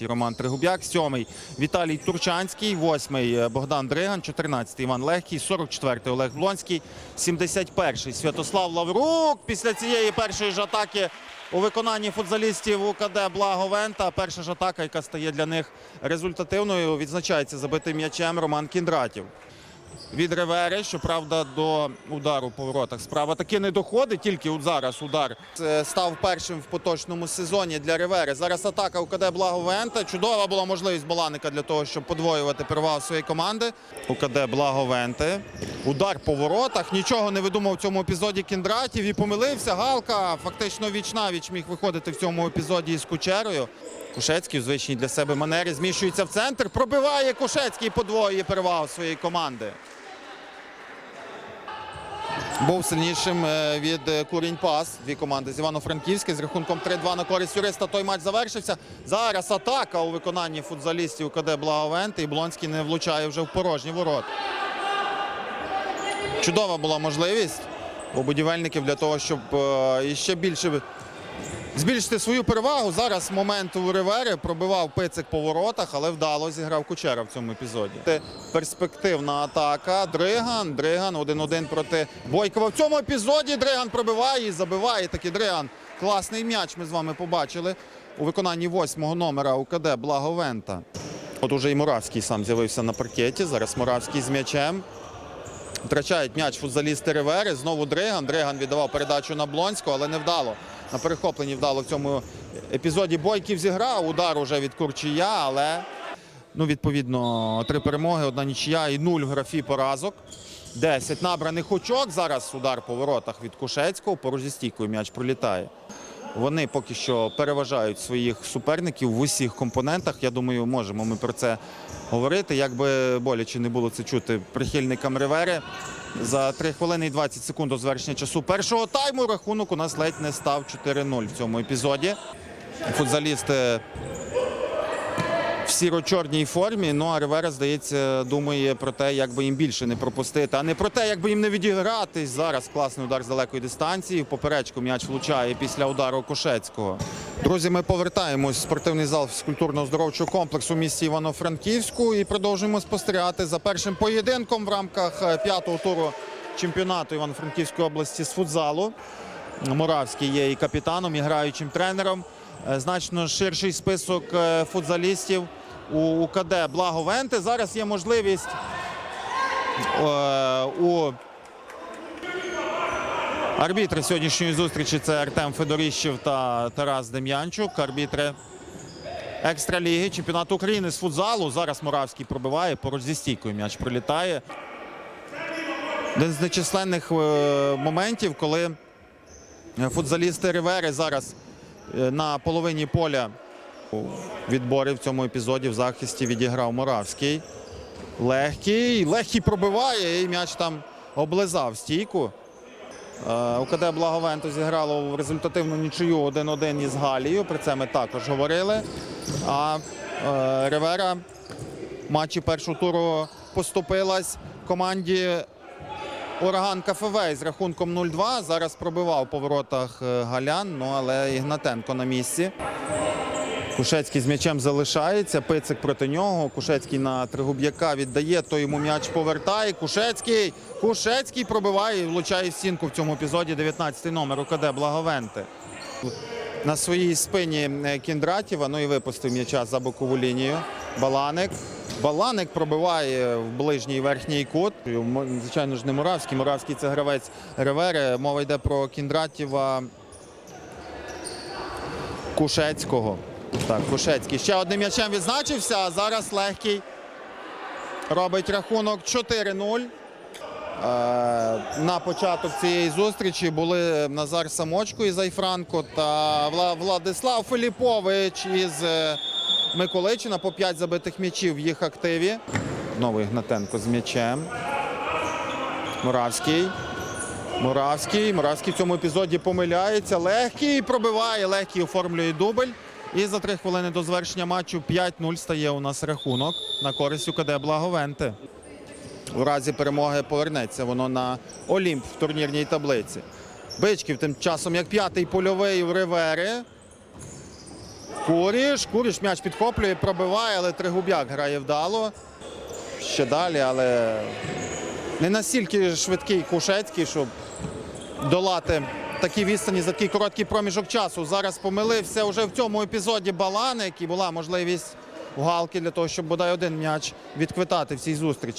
дев'ятий Роман Тригубяк, сьомий Віталій Турчанський, восьмий е, Богдан Дриган, 14-й Іван Легкий, 44-й Олег Блонський, 71-й Святослав Лаврук. Після цієї першої ж атаки у виконанні футзалістів УКД Благо Вента. Перша ж атака, яка стає для них результативною, відзначається забитим м'ячем Роман Кіндратів. Від Ревери, щоправда, до удару по воротах. Справа таки не доходить, тільки от зараз удар Це став першим в поточному сезоні для Ревери. Зараз атака УКД Благовента. Чудова була можливість Баланика для того, щоб подвоювати перевагу своєї команди. УКД Благовенти. Удар по воротах. Нічого не видумав в цьому епізоді Кіндратів і помилився. Галка фактично віч навіч міг виходити в цьому епізоді із Кучерою. Кушецький у звичній для себе манері зміщується в центр. Пробиває Кушецький подвоює перевагу своєї команди. Був сильнішим е, від е, Курінь Пас. Дві команди з Івано-Франківська з рахунком 3-2 на користь юриста. Той матч завершився. Зараз атака у виконанні футзалістів КД Благовенти. І Блонський не влучає вже в порожні ворот. Чудова була можливість у будівельників для того, щоб ще іще більше збільшити свою перевагу. Зараз момент у Ривери пробивав пицик по воротах, але вдало зіграв Кучера в цьому епізоді. Це перспективна атака. Дриган. Дриган 1-1 проти Бойкова. В цьому епізоді Дриган пробиває і забиває. Такий Дриган. Класний м'яч ми з вами побачили у виконанні восьмого номера УКД Благовента. От уже і Муравський сам з'явився на паркеті. Зараз Муравський з м'ячем. Втрачають м'яч футзалісти Ривери. Знову Дриган. Дриган віддавав передачу на Блонського, але не вдало. На перехопленні вдало в цьому епізоді Бойків зіграв. Удар уже від Курчія, але ну, відповідно три перемоги, одна нічия і нуль в графі поразок. 10 набраних очок. Зараз удар по воротах від Кушецького. Поруч зі стійкою м'яч пролітає. Вони поки що переважають своїх суперників в усіх компонентах. Я думаю, можемо ми про це говорити. Як би боляче не було це чути прихильникам Ривери. За 3 хвилини і 20 секунд до завершення часу першого тайму рахунок у нас ледь не став 4-0 в цьому епізоді. Футзалісти в сіро-чорній формі. Ну а Ривера, здається, думає про те, як би їм більше не пропустити, а не про те, як би їм не відігратись. Зараз класний удар з далекої дистанції. В поперечку м'яч влучає після удару Кошецького. Друзі, ми повертаємось в спортивний зал фізкультурно-здоровчого комплексу в місті Івано-Франківську і продовжуємо спостерігати за першим поєдинком в рамках е, п'ятого туру чемпіонату Івано-Франківської області з футзалу. Моравський є і капітаном, і граючим тренером. Е, Значно ширший список е, футзалістів у УКД Благовенти. Зараз є можливість е, у арбітри сьогоднішньої зустрічі це Артем Федоріщев та Тарас Дем'янчук. Арбітри екстраліги чемпіонату України з футзалу. Зараз Моравський пробиває, поруч зі стійкою м'яч прилітає. Один з нечисленних е, моментів, коли футзалісти Ривери зараз е, на половині поля відборі в цьому епізоді в захисті відіграв Моравський. Легкий. Легкий пробиває і м'яч там облизав стійку. Е, УКД Благовенто зіграло в результативну нічию 1-1 із Галією. Про це ми також говорили. А е, Ривера в матчі першого туру поступилась команді Ураган КФВ з рахунком 0-2. Зараз пробивав по воротах е, Галян, ну але Ігнатенко на місці. Кушецький з м'ячем залишається. Пицик проти нього. Кушецький на Тригуб'яка віддає, той йому м'яч повертає. Кушецький. Кушецький пробиває і влучає в стінку в цьому епізоді. 19-й номер УКД Благовенти. На своїй спині е, Кіндратєва, ну і випустив м'яча за бокову лінію. Баланик. Баланик пробиває в ближній верхній кут. Звичайно ж, не Муравський. Муравський це гравець Ревери. Мова йде про Кіндратєва Кушецького. Так, Кушецький ще одним м'ячем відзначився, а зараз легкий робить рахунок 4-0. Е, На початок цієї зустрічі були Назар Самочко із Айфранко та Вла- Владислав Филіпович із е, Миколичина по 5 забитих м'ячів в їх активі. Новий Гнатенко з м'ячем. Муравський. Муравський. Муравський в цьому епізоді помиляється. Легкий пробиває, легкий оформлює дубль. І за три хвилини до завершення матчу 5-0 стає у нас рахунок на користь УКД Благовенти. У разі перемоги повернеться воно на Олімп в турнірній таблиці. Бичків тим часом як п'ятий польовий у Ривери. Куріш. Куріш м'яч підхоплює, пробиває, але Тригуб'як грає вдало. Ще далі, але не настільки швидкий Кушецький, щоб долати такі відстані за такий короткий проміжок часу. Зараз помилився вже в цьому епізоді Баланик і була можливість у Галки для того, щоб бодай один м'яч відквитати в цій зустрічі.